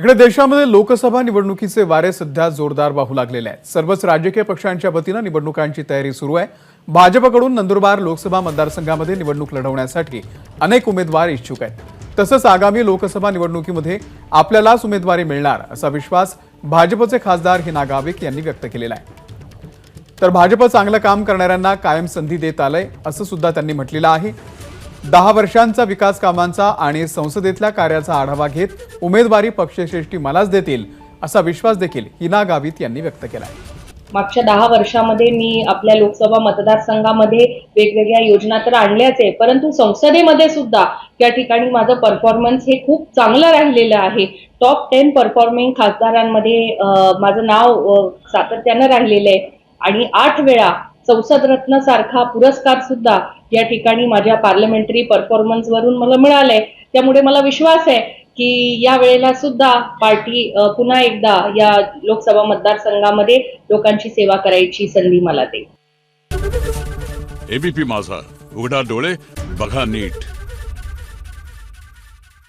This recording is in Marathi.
इकडे देशामध्ये लोकसभा निवडणुकीचे वारे सध्या जोरदार वाहू लागलेले आहेत. सर्वच राजकीय पक्षांच्या वतीनं निवडणुकांची तयारी सुरू आहे. भाजपकडून नंदुरबार लोकसभा मतदारसंघामध्ये निवडणूक लढवण्यासाठी अनेक उमेदवार इच्छुक आहेत. तसंच आगामी लोकसभा निवडणुकीमध्ये आपल्यालाच उमेदवारी मिळणार असा विश्वास भाजपचे खासदार हिना गाविक यांनी व्यक्त केलेला आहे. तर भाजप चांगलं काम करणाऱ्यांना कायम संधी देत आलंय असं सुद्धा त्यांनी म्हटलेलं आहे. दहा वर्षांचा विकास कामांचा आणि संसदेतल्या कार्याचा आढावा घेत उमेदवारी पक्षश्रेष्ठी मलाच देतील असा विश्वास देखील हिना गावित यांनी व्यक्त केला आहे मागच्या दहा वर्षामध्ये मी आपल्या लोकसभा मतदारसंघामध्ये वेगवेगळ्या योजना तर आणल्याच आहे परंतु संसदेमध्ये सुद्धा या ठिकाणी माझं परफॉर्मन्स हे खूप चांगलं राहिलेलं आहे. टॉप टेन परफॉर्मिंग खासदारांमध्ये माझं नाव सातत्यानं राहिलेलं आहे. आणि आठ वेळा संसद रत्न सारखा पुरस्कार सुद्धा या ठिकाणी माझ्या पार्लमेंटरी परफॉर्मन्सवरून मला मिळालंय त्यामुळे मला विश्वास आहे की या वेळेला सुद्धा पार्टी पुन्हा एकदा या लोकसभा मतदारसंघामध्ये लोकांची सेवा करायची संधी मला देईल. एबीपी माझा. उघडा डोळे बघा नीट.